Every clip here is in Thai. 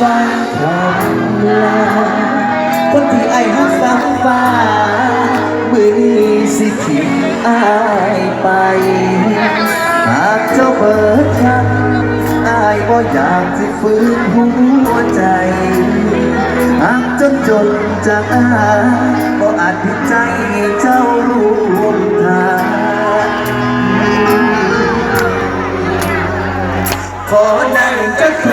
ฟ้าพร้อมลาคนที่ไอ้ฮักสังฟ้ามือนี้สิทิ้งอายไป หากเจ้าเบิดครับอายบ่อยากที่ฟื้นหัวใจหากจนจนจากอาก็อาจผิดใจเจ้ารู้ทางขอนั่งจะคร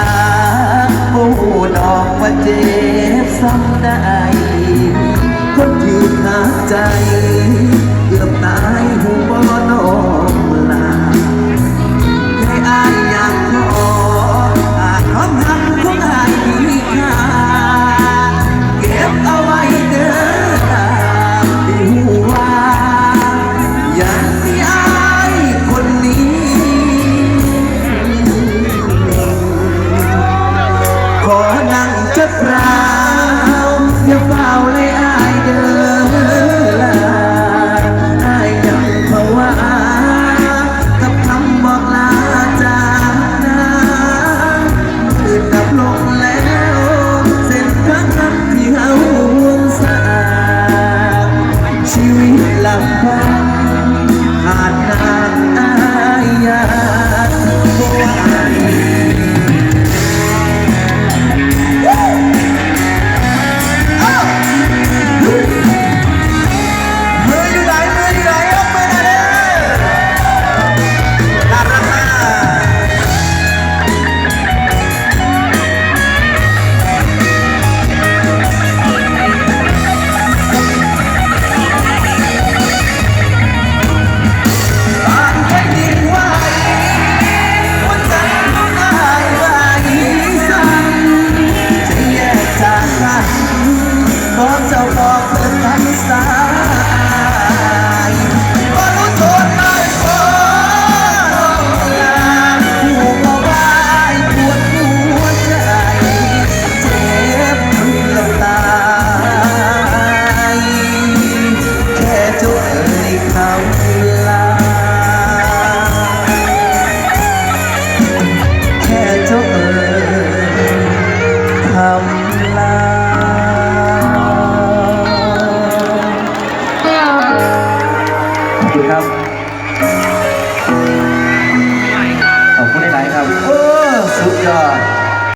ทำได้ คนที่หาดใจ คุณครับ ขอบคุณหลายๆครับ โอ้ สุดยอด